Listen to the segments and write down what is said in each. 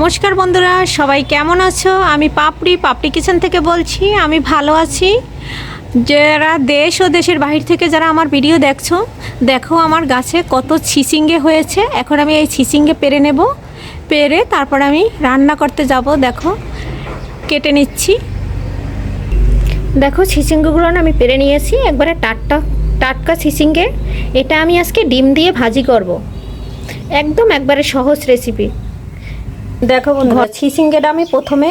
নমস্কার বন্ধুরা, সবাই কেমন আছো? আমি পাপড়ি পাপড়ি কিচেন থেকে বলছি, আমি ভালো আছি। যারা দেশ ও দেশের বাহির থেকে যারা আমার ভিডিও দেখছ, দেখো আমার গাছে কত ছিসিঙ্গে হয়েছে। এখন আমি এই ছিসিঙ্গে পেরে নেব। পেরে তারপর আমি রান্না করতে যাব। দেখো, কেটে নিচ্ছি। দেখো, ছিসিঙ্গগুলো আমি পেরে নিয়েছি। একবারে টাটকা টাটকা ছিসিঙ্গে। এটা আমি আজকে ডিম দিয়ে ভাজি করব। একদম একবারে সহজ রেসিপি দেখো বন্ধুরা ছিসিঙ্গেটা আমি প্রথমে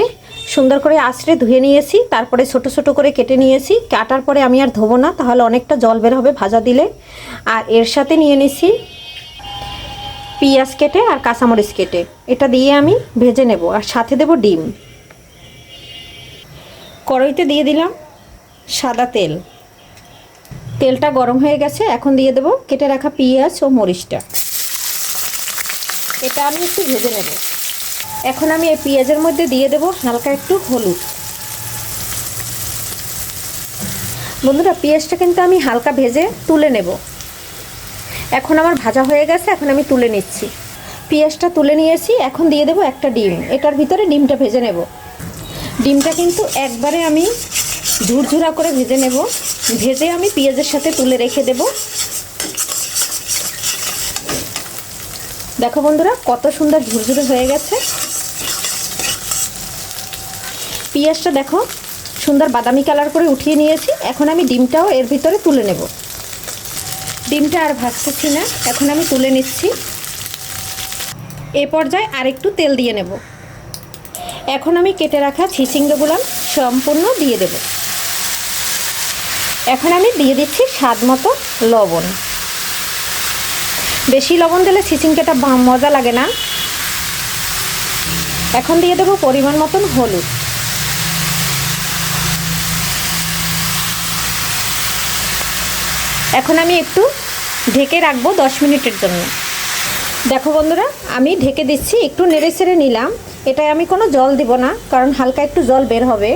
সুন্দর করে আঁচড়ে ধুয়ে নিয়েছি তারপরে ছোট ছোট করে কেটে নিয়েছি। কাটার পরে আমি আর ধোবো না তাহলে অনেকটা জল বের হবে ভাজা দিলে। আর এর সাথে নিয়ে নিছি পেঁয়াজ কেটে আর কাঁচামরিচ কেটে। এটা দিয়ে আমি ভেজে নেব আর সাথে দেব ডিম। কড়াইতে দিয়ে দিলাম সাদা তেল। তেলটা গরম হয়ে গেছে এখন দিয়ে দেব কেটে রাখা পেঁয়াজ ও মরিচটা। এটা আমি একটু ভেজে নেব। এখন আমি এই পেঁয়াজের মধ্যে দিয়ে দেব হালকা একটু হলুদ। বন্ধুরা, পেঁয়াজটা কিন্তু আমি হালকা ভেজে তুলে নেব। এখন আমার ভাজা হয়ে গেছে, এখন আমি তুলে নিচ্ছি। পেঁয়াজটা তুলে নিয়েছি, এখন দিয়ে দেব একটা ডিম। এটার ভিতরে ডিমটা ভেজে নেব। ডিমটা কিন্তু একবারে আমি ঝুরঝুরা করে ভেজে নেব। ভেজে আমি পেঁয়াজের সাথে তুলে রেখে দেব। দেখো বন্ধুরা, কত সুন্দর ঝুরঝুরে হয়ে গেছে। পেঁয়াজটা দেখো, সুন্দর বাদামি কালার করে উঠিয়ে নিয়েছি। এখন আমি ডিমটাও এর ভিতরে তুলে নেব। ডিমটা আর ভাজতেছি না, এখন আমি তুলে নিচ্ছি। এ পর্যায়ে আরেকটু তেল দিয়ে নেব। এখন আমি কেটে রাখা ছিচিঙ্গগুলো সম্পূর্ণ দিয়ে দেব। এখন আমি দিয়ে দিচ্ছি স্বাদ মতো লবণ। বেশি লবণ দিলে ছিচিঙ্গাটা মজা লাগে না। এখন দিয়ে দেবো পরিমাণ মতন হলুদ। এখন আমি একটু ঢেকে রাখব দশ মিনিটের জন্য। দেখো বন্ধুরা, আমি ঢেকে দিচ্ছি, একটু নেড়ে ছেড়ে নিলাম। এটায় আমি কোনো জল দিব না, কারণ হালকা একটু জল বের হবে।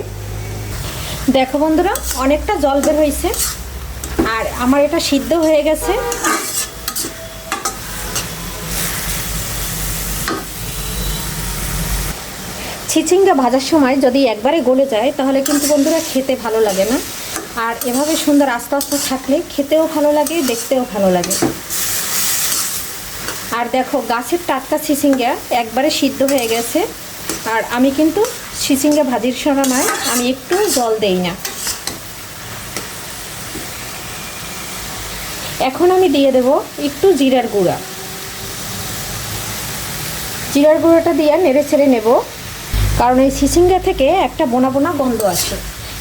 দেখো বন্ধুরা, অনেকটা জল বের হয়েছে। আর আমার এটা সিদ্ধ হয়ে গেছে। ছিচিঙ্গা ভাজার সময় যদি একবারে গলে যায়, তাহলে কিন্তু বন্ধুরা খেতে ভালো লাগে না। আর এভাবে সুন্দর আস্তে আস্তে থাকলে খেতেও ভালো লাগে, দেখতেও ভালো লাগে। আর দেখো, গাছের টাটকা ছিচিঙ্গা একবারে সিদ্ধ হয়ে গেছে। আর আমি কিন্তু ছিচিঙ্গা ভাজির সময় নয় আমি একটু জল দেই না। এখন আমি দিয়ে দেব একটু জিরার গুঁড়া। জিরার গুঁড়োটা দিয়ে নেড়ে ছেড়ে নেব। কারণ এই ছিচিঙ্গা থেকে একটা বোনা বোনা গন্ধ আসে।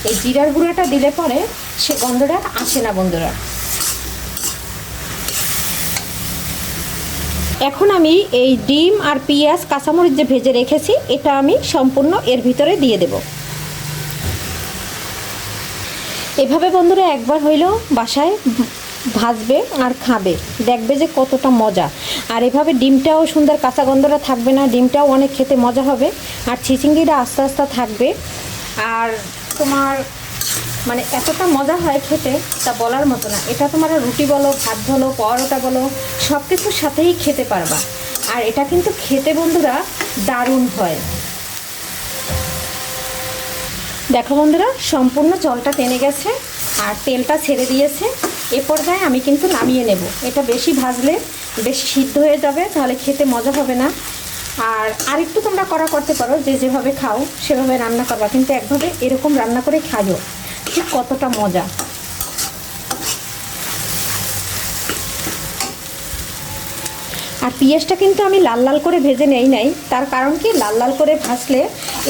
এই জিরার গুঁড়োটা দিলে পরে সে গন্ধটা আসে না বন্ধুরা। এখন আমি এই ডিম আর পেঁয়াজ, কাঁচামরিচ যে ভেজে রেখেছি, এটা আমি সম্পূর্ণ এর ভিতরে দিয়ে দেব। এভাবে বন্ধুরা একবার হইলেও বাসায় ভাজবে আর খাবে। দেখবে যে কতটা মজা। আর এভাবে ডিমটাও সুন্দর কাঁচা গন্ধটা থাকবে না। ডিমটাও অনেক খেতে মজা হবে। আর চিচিঙ্গিটা আস্তে আস্তে থাকবে। আর তোমার মানে এতটা মজা হয় খেতে, তা বলার মতো না। এটা তোমার রুটি বলো, ভাত বলো, পরোটা বলো সব কিছুর সাথেই খেতে পারবা। আর এটা কিন্তু খেতে বন্ধুরা দারুণ হয়। দেখো বন্ধুরা, সম্পূর্ণ জলটা টেনে গেছে। আর তেলটা ছেড়ে দিয়েছে। এ পর্যায়ে আমি কিন্তু নামিয়ে নেব। এটা বেশি ভাজলে বেশি সিদ্ধ হয়ে যাবে, তাহলে খেতে মজা হবে না। আর আরেকটু তোমরা করা করতে পারো, যে যেভাবে খাও, সেভাবে রান্না করবা। কিন্তু একভাবে এরকম রান্না করে খাইও ঠিক কতটা মজা। আর পেঁয়াজটা কিন্তু আমি লাল লাল করে ভেজে নেই নাই, তার কারণ কি? লাল লাল করে ভাজলে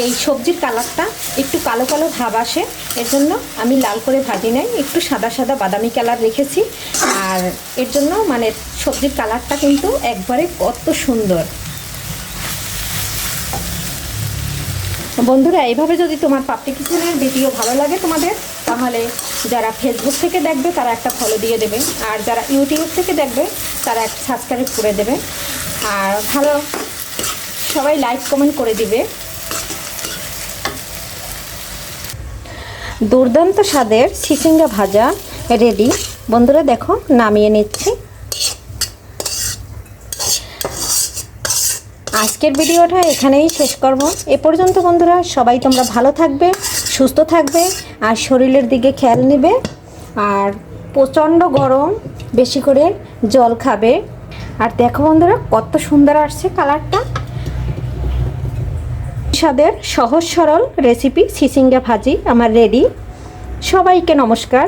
এই সবজির কালারটা একটু কালো কালো ভাব আসে এর জন্য আমি লাল করে ভাজি নাই, একটু সাদা সাদা বাদামি কালার রেখেছি। আর এর জন্য মানে সবজির কালারটা কিন্তু একবারে কত সুন্দর। বন্ধুরা, এইভাবে যদি তোমার পাপড়ি কিচেনের ভিডিও ভালো লাগে তোমাদের, তাহলে যারা ফেসবুক থেকে দেখবে, তারা একটা ফলো দিয়ে দেবে। আর যারা ইউটিউব থেকে দেখবে, তারা একটা সাবস্ক্রাইব করে দেবে। আর ভালো, সবাই লাইক কমেন্ট করে দিবে। দুর্দান্ত স্বাদের চিচিঙ্গা ভাজা রেডি বন্ধুরা দেখো, নামিয়ে নিচ্ছি। আজকের ভিডিওটা এখানেই শেষ করব। এ পর্যন্ত বন্ধুরা, সবাই তোমরা ভালো থাকবে, সুস্থ থাকবে, আর শরীরের দিকে খেয়াল নেবে। আর প্রচণ্ড গরম, বেশি করে জল খাবে। আর দেখো বন্ধুরা, কত সুন্দর আসছে কালারটা স্বাদের সহজ সরল রেসিপি সিসিঙ্গা ভাজি আমার রেডি সবাইকে নমস্কার।